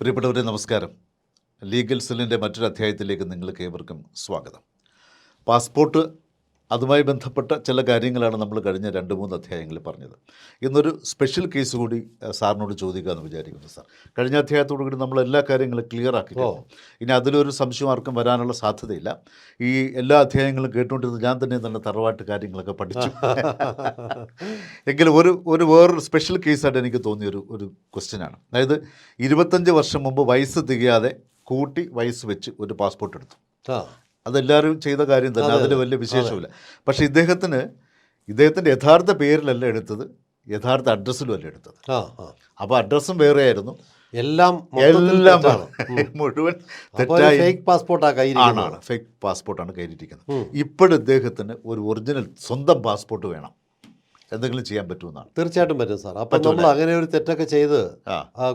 പ്രിയപ്പെട്ടവരെ നമസ്കാരം. ലീഗൽ സെല്ലിന്റെ മറ്റൊരു അധ്യായത്തിലേക്ക് നിങ്ങൾക്ക് ഏവർക്കും സ്വാഗതം. പാസ്പോർട്ട് അതുമായി ബന്ധപ്പെട്ട ചില കാര്യങ്ങളാണ് നമ്മൾ കഴിഞ്ഞ രണ്ട് മൂന്ന് അധ്യായങ്ങളിൽ പറഞ്ഞത്. ഇന്നൊരു സ്പെഷ്യൽ കേസ് കൂടി സാറിനോട് ചോദിക്കുക എന്ന് വിചാരിക്കുന്നു സാർ. കഴിഞ്ഞ അധ്യായത്തോടു കൂടി നമ്മൾ എല്ലാ കാര്യങ്ങളും ക്ലിയർ ആക്കി ഇനി അതിലൊരു സംശയം ആർക്കും വരാനുള്ള സാധ്യതയില്ല. ഈ എല്ലാ അധ്യായങ്ങളും കേട്ടുകൊണ്ടിരുന്ന ഞാൻ തന്നെ തന്നെ തറവാട്ട് കാര്യങ്ങളൊക്കെ പഠിച്ചു. എങ്കിലും ഒരു ഒരു വേറൊരു സ്പെഷ്യൽ കേസായിട്ട് എനിക്ക് തോന്നിയൊരു ഒരു ക്വസ്റ്റ്യനാണ് അതായത് ഇരുപത്തഞ്ച് വർഷം മുമ്പ് വയസ്സ് തികയാതെ കൂട്ടി വയസ്സ് വെച്ച് ഒരു പാസ്പോർട്ട് എടുത്തു. അതെല്ലാവരും ചെയ്ത കാര്യം തന്നെ. അതിന് അതിൽ വലിയ വിശേഷമില്ല പക്ഷെ ഇദ്ദേഹത്തിന് ഇദ്ദേഹത്തിന്റെ യഥാർത്ഥ പേരിലല്ല എടുത്തത് യഥാർത്ഥ അഡ്രസ്സിലും അല്ല എടുത്തത്. അപ്പോൾ അഡ്രസ്സും വേറെ ആയിരുന്നു എല്ലാം എല്ലാം മുഴുവൻ തെറ്റായി ഫേക്ക് പാസ്പോർട്ടാണ് ആണാണ് ഫേക്ക് പാസ്പോർട്ടാണ് കയ്യിലിരിക്കുന്നത്. ഇപ്പോഴും ഇദ്ദേഹത്തിന് ഒരു ഒറിജിനൽ സ്വന്തം പാസ്പോർട്ട് വേണം. എന്തെങ്കിലും ചെയ്യാൻ പറ്റുമെന്നാണ്. തീർച്ചയായിട്ടും പറ്റും സാർ. അപ്പം. നമ്മൾ അങ്ങനെ ഒരു തെറ്റൊക്കെ ചെയ്ത്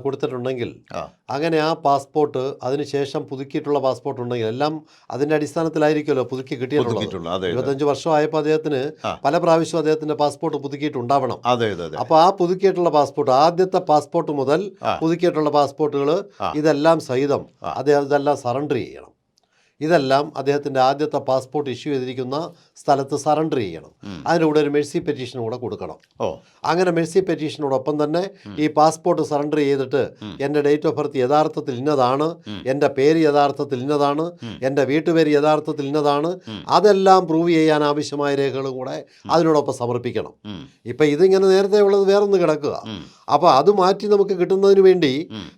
കൊടുത്തിട്ടുണ്ടെങ്കിൽ അങ്ങനെ ആ പാസ്പോർട്ട് അതിനുശേഷം പുതുക്കിയിട്ടുള്ള പാസ്പോർട്ട് ഉണ്ടെങ്കിൽ എല്ലാം അതിന്റെ അടിസ്ഥാനത്തിലായിരിക്കുമല്ലോ പുതുക്കി കിട്ടിയിട്ടുള്ളത്. ഇരുപത്തഞ്ച് വർഷമായപ്പോൾ അദ്ദേഹത്തിന്. പല പ്രാവശ്യവും അദ്ദേഹത്തിന്റെ പാസ്പോർട്ട് പുതുക്കിയിട്ടുണ്ടാവണം. അതെ അതെ അതെ. അപ്പൊ ആ പുതുക്കിയിട്ടുള്ള പാസ്പോർട്ട് ആദ്യത്തെ പാസ്പോർട്ട് മുതൽ. പുതുക്കിയിട്ടുള്ള പാസ്പോർട്ടുകൾ. ഇതെല്ലാം സഹിതം അദ്ദേഹം ഇതെല്ലാം സറണ്ടർ ചെയ്യണം. ഇതെല്ലാം അദ്ദേഹത്തിന്റെ ആദ്യത്തെ പാസ്പോർട്ട് ഇഷ്യൂ ചെയ്തിരിക്കുന്ന സ്ഥലത്ത് സറണ്ടർ ചെയ്യണം. അതിന്റെ കൂടെ ഒരു മെഴ്സി പെറ്റീഷൻ കൂടെ കൊടുക്കണം. ഓ. അങ്ങനെ മെഴ്സി പെറ്റീഷനോടൊപ്പം തന്നെ ഈ പാസ്പോർട്ട് സറണ്ടർ ചെയ്തിട്ട് എന്റെ ഡേറ്റ് ഓഫ് ബർത്ത് യഥാർത്ഥത്തിൽ ഇന്നതാണ് എന്റെ പേര് യഥാർത്ഥത്തിൽ ഇന്നതാണ് എന്റെ വീട്ടുപേര് യഥാർത്ഥത്തിൽ ഇന്നതാണ് അതെല്ലാം പ്രൂവ് ചെയ്യാൻ ആവശ്യമായ രേഖകളും കൂടെ അതിനോടൊപ്പം സമർപ്പിക്കണം. ഇപ്പം ഇതിങ്ങനെ നേരത്തെ ഉള്ളത് വേറൊന്ന് കിടക്കുക. അപ്പോൾ അത് മാറ്റി നമുക്ക് കിട്ടുന്നതിന് വേണ്ടി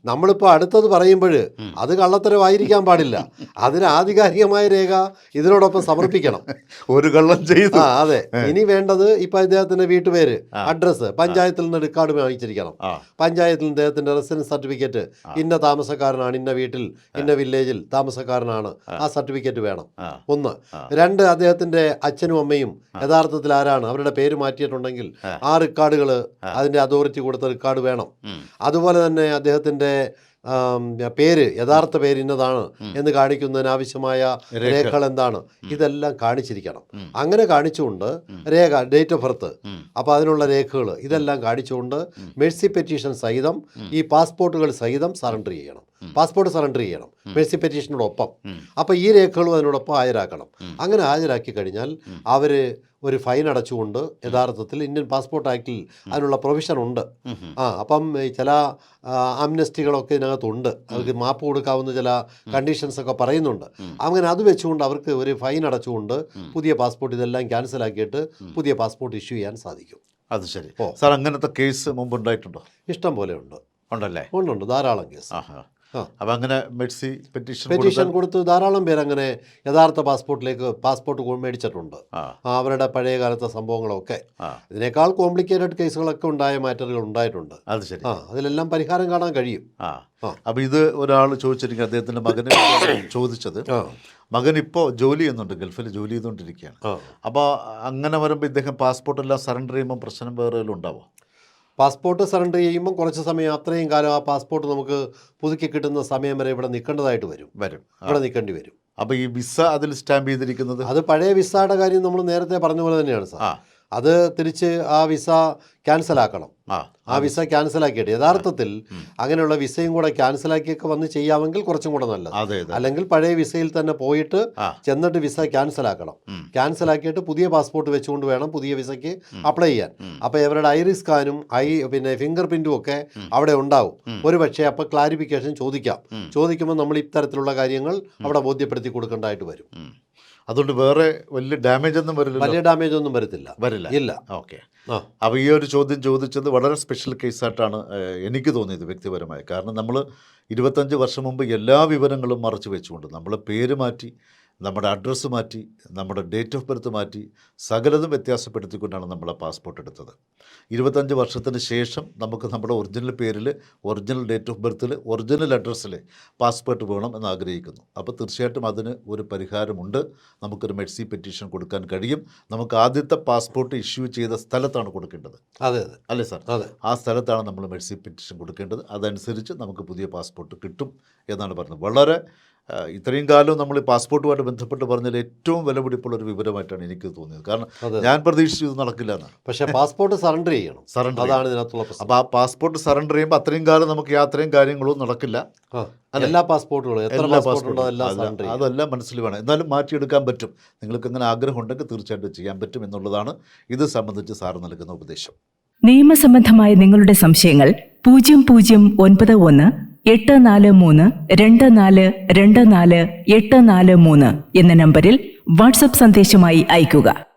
നമ്മളിപ്പോ നമ്മളിപ്പോൾ അടുത്തത് പറയുമ്പോൾ അത് കള്ളത്തരമായിരിക്കാൻ പാടില്ല. അതിന് ആധികാരികമായ രേഖ ഇതിനോടൊപ്പം സമർപ്പിക്കണം. ഒരു കള്ളം ചെയ്തു. ആ അതെ. ഇനി വേണ്ടത് ഇപ്പൊ ഇദ്ദേഹത്തിന്റെ വീട്ടുപേര്. അഡ്രസ്സ് പഞ്ചായത്തിൽ നിന്ന് റെക്കോർഡ് വാങ്ങിച്ചിരിക്കണം. പഞ്ചായത്തിൽ നിന്ന് ഇദ്ദേഹത്തിന്റെ റെസിഡൻസ് സർട്ടിഫിക്കറ്റ് ഇന്ന താമസക്കാരനാണ് ഇന്ന വീട്ടിൽ ഇന്ന വില്ലേജിൽ താമസക്കാരനാണ് ആ. സർട്ടിഫിക്കറ്റ് വേണം. ഒന്ന്. രണ്ട് അദ്ദേഹത്തിന്റെ അച്ഛനും അമ്മയും യഥാർത്ഥത്തിൽ ആരാണ്? അവരുടെ പേര് മാറ്റിയിട്ടുണ്ടെങ്കിൽ ആ. റെക്കാർഡുകൾ റെക്കോർഡുകൾ അതിന്റെ അതോറിറ്റി കൊടുത്ത റെക്കോർഡ് വേണം. അതുപോലെ തന്നെ അദ്ദേഹത്തിന്റെ പേര് യഥാർത്ഥ പേര് ഇന്നതാണ് എന്ന് കാണിക്കുന്നതിന് ആവശ്യമായ രേഖകൾ എന്താണ്? ഇതെല്ലാം കാണിച്ചിരിക്കണം. അങ്ങനെ കാണിച്ചുകൊണ്ട് രേഖ ഡേറ്റ് ഓഫ് ബർത്ത് അപ്പൊ അപ്പോൾ അതിനുള്ള രേഖകൾ ഇതെല്ലാം കാണിച്ചുകൊണ്ട് മെഴ്സി പെറ്റീഷൻ സഹിതം ഈ പാസ്പോർട്ടുകൾ സഹിതം സറണ്ടർ ചെയ്യണം. പാസ്പോർട്ട് സറണ്ടർ ചെയ്യണം. മെഴ്സി പെറ്റീഷനോടൊപ്പം. അപ്പോൾ ഈ രേഖകളും അതിനോടൊപ്പം ഹാജരാക്കണം. അങ്ങനെ ഹാജരാക്കി കഴിഞ്ഞാൽ. അവർ ഒരു ഫൈൻ അടച്ചുകൊണ്ട് യഥാർത്ഥത്തിൽ ഇന്ത്യൻ പാസ്പോർട്ട് ആക്ടിൽ അതിനുള്ള പ്രൊവിഷൻ ഉണ്ട്. ആ അപ്പം ചില ആംനസ്റ്റികളൊക്കെ ഇതിനകത്തുണ്ട്. അവർക്ക് മാപ്പ് കൊടുക്കാവുന്ന ചില കണ്ടീഷൻസ് ഒക്കെ പറയുന്നുണ്ട്. അങ്ങനെ അത് വെച്ചുകൊണ്ട് അവർക്ക് ഒരു ഫൈൻ അടച്ചുകൊണ്ട് പുതിയ പാസ്പോർട്ട് ഇതെല്ലാം ക്യാൻസൽ ആക്കിയിട്ട് പുതിയ പാസ്പോർട്ട് ഇഷ്യൂ ചെയ്യാൻ സാധിക്കും. അത് ശരി. ഓ. സാർ അങ്ങനത്തെ കേസ് മുമ്പ് ഉണ്ടായിട്ടുണ്ടോ? ഇഷ്ടം പോലെ ഉണ്ട്. ഉണ്ടല്ലേ? ഉണ്ടുണ്ട് ധാരാളം കേസ്. അപ്പം അങ്ങനെ മെഡ്സി പെറ്റീഷൻ പെറ്റീഷൻ കൊടുത്ത് ധാരാളം പേര് അങ്ങനെ യഥാർത്ഥ പാസ്പോർട്ടിലേക്ക് പാസ്പോർട്ട് മേടിച്ചിട്ടുണ്ട്. അവരുടെ പഴയ കാലത്തെ സംഭവങ്ങളൊക്കെ. ഇതിനേക്കാൾ കോംപ്ലിക്കേറ്റഡ് കേസുകളൊക്കെ ഉണ്ടായ മാറ്ററുകൾ ഉണ്ടായിട്ടുണ്ട്. അത് ശരി. ആ അതിലെല്ലാം പരിഹാരം കാണാൻ കഴിയും. ആ. അപ്പം ഇത് ഒരാൾ ചോദിച്ചിരിക്കുക അദ്ദേഹത്തിന്റെ മകന് ചോദിച്ചത് മകൻ ഇപ്പോൾ ജോലി ചെയ്യുന്നുണ്ട് ഗൾഫിൽ ജോലി ചെയ്തുകൊണ്ടിരിക്കുകയാണ്. അപ്പോൾ അങ്ങനെ വരുമ്പോൾ ഇദ്ദേഹം പാസ്പോർട്ടെല്ലാം സറണ്ടർ ചെയ്യുമ്പോൾ പ്രശ്നം വേറെ വല്ലതും ഉണ്ടാവോ? പാസ്പോർട്ട് സറണ്ടർ ചെയ്യുമ്പോൾ കുറച്ച് സമയം അത്രയും കാലം ആ പാസ്പോർട്ട് നമുക്ക് പുതുക്കി കിട്ടുന്ന സമയം വരെ ഇവിടെ നിൽക്കേണ്ടതായിട്ട് വരും. വരും. ഇവിടെ നിൽക്കേണ്ടി വരും. അപ്പോൾ ഈ വിസ അതിൽ സ്റ്റാമ്പ് ചെയ്തിരിക്കുന്നത്? അത് പഴയ വിസയുടെ കാര്യം നമ്മൾ നേരത്തെ പറഞ്ഞ പോലെ തന്നെയാണ് സാർ. അത് തിരിച്ച് ആ വിസ ക്യാൻസൽ ആക്കണം ആ വിസ ക്യാൻസൽ ആക്കിയിട്ട് യഥാർത്ഥത്തിൽ അങ്ങനെയുള്ള വിസയും കൂടെ ക്യാൻസൽ ആക്കിയൊക്കെ വന്ന് ചെയ്യാമെങ്കിൽ കുറച്ചും കൂടെ നല്ലത്. അല്ലെങ്കിൽ പഴയ വിസയിൽ തന്നെ പോയിട്ട് ചെന്നിട്ട് വിസ. ക്യാൻസൽ ആക്കിയിട്ട് പുതിയ പാസ്പോർട്ട് വെച്ചുകൊണ്ട് വേണം പുതിയ വിസയ്ക്ക് അപ്ലൈ ചെയ്യാൻ. അപ്പൊ അപ്പോൾ ഇവരുടെ ഐറിസ് സ്കാനും ഐ പിന്നെ ഫിംഗർ പ്രിന്റും ഒക്കെ അവിടെ ഉണ്ടാവും. ഒരു പക്ഷേ അപ്പോൾ ക്ലാരിഫിക്കേഷൻ ചോദിക്കാം. ചോദിക്കുമ്പോൾ നമ്മൾ ഇത്തരത്തിലുള്ള കാര്യങ്ങൾ അവിടെ ബോധ്യപ്പെടുത്തി കൊടുക്കേണ്ടതായിട്ട് വരും. അതുകൊണ്ട് വേറെ വലിയ ഡാമേജ് ഒന്നും വരില്ല വലിയ ഡാമേജ് ഒന്നും വരത്തില്ല. വരില്ല. ഇല്ല. ഓക്കെ അപ്പോൾ ഈ ഒരു ചോദ്യം ചോദിച്ചത് വളരെ സ്പെഷ്യൽ കേസായിട്ടാണ് എനിക്ക് തോന്നിയത് വ്യക്തിപരമായി. കാരണം നമ്മൾ ഇരുപത്തഞ്ച് വർഷം മുമ്പ് എല്ലാ വിവരങ്ങളും മറച്ചു വെച്ചുകൊണ്ട് നമ്മൾ പേര് മാറ്റി നമ്മുടെ അഡ്രസ്സ് മാറ്റി നമ്മുടെ ഡേറ്റ് ഓഫ് ബർത്ത് മാറ്റി സകലതും വ്യത്യാസപ്പെടുത്തിക്കൊണ്ടാണ് നമ്മളെ പാസ്പോർട്ട് എടുത്തത്. ഇരുപത്തഞ്ച് വർഷത്തിന് ശേഷം നമുക്ക് നമ്മുടെ ഒറിജിനൽ പേരിൽ ഒറിജിനൽ ഡേറ്റ് ഓഫ് ബർത്തിൽ ഒറിജിനൽ അഡ്രസ്സിൽ പാസ്പോർട്ട് വേണം എന്ന് ആഗ്രഹിക്കുന്നു. അപ്പോൾ തീർച്ചയായിട്ടും അതിന് ഒരു പരിഹാരമുണ്ട്. നമുക്കൊരു മെഡ്സി പെറ്റീഷൻ കൊടുക്കാൻ കഴിയും. നമുക്ക് ആദ്യത്തെ പാസ്പോർട്ട് ഇഷ്യൂ ചെയ്ത സ്ഥലത്താണ് കൊടുക്കേണ്ടത്. അതെ അതെ. അല്ലേ സാർ അതെ. ആ സ്ഥലത്താണ് നമ്മൾ മെഡ്സി പെറ്റീഷൻ കൊടുക്കേണ്ടത്. അതനുസരിച്ച് നമുക്ക് പുതിയ പാസ്പോർട്ട് കിട്ടും എന്നാണ് പറഞ്ഞത്. വളരെ ഇത്രയും കാലം നമ്മൾ പാസ്പോർട്ടുമായിട്ട് ബന്ധപ്പെട്ട് പറഞ്ഞാൽ ഏറ്റവും വിലപിടിപ്പുള്ള ഒരു വിവരമായിട്ടാണ് എനിക്ക് തോന്നിയത്. കാരണം ഞാൻ പ്രതീക്ഷിച്ചു ഇത് നടക്കില്ല എന്നാണ്. പക്ഷേ പാസ്പോർട്ട് സറണ്ടർ ചെയ്യണം. സറണ്ടർ അതാണ് ഇതിനകത്തുള്ള പ്രശ്നം. അപ്പോൾ ആ പാസ്പോർട്ട് സറണ്ടർ ചെയ്യുമ്പോൾ അത്രയും കാലം നമുക്ക് യാത്രയും കാര്യങ്ങളും നടക്കില്ല? എല്ലാ പാസ്പോർട്ടുകളും എത്ര എല്ലാ പാസ്പോർട്ട് ഉണ്ടോ പാസ്പോർട്ടും. എല്ലാം അല്ല, സറണ്ടർ അതെല്ലാം മനസ്സിൽ വേണം. എന്നാലും മാറ്റിയെടുക്കാൻ പറ്റും. നിങ്ങൾക്ക് അങ്ങനെ ആഗ്രഹം ഉണ്ടെങ്കിൽ തീർച്ചയായിട്ടും ചെയ്യാൻ പറ്റും എന്നുള്ളതാണ് ഇത് സംബന്ധിച്ച് സാർ നൽകുന്ന ഉപദേശം. നിയമസംബന്ധമായ നിങ്ങളുടെ സംശയങ്ങൾ പൂജ്യം പൂജ്യം ഒൻപത് ഒന്ന് എട്ട് നാല് മൂന്ന് രണ്ട് നാല് രണ്ട് നാല് എട്ട് നാല് മൂന്ന് എന്ന നമ്പറിൽ വാട്സപ്പ് സന്ദേശമായി അയയ്ക്കുക.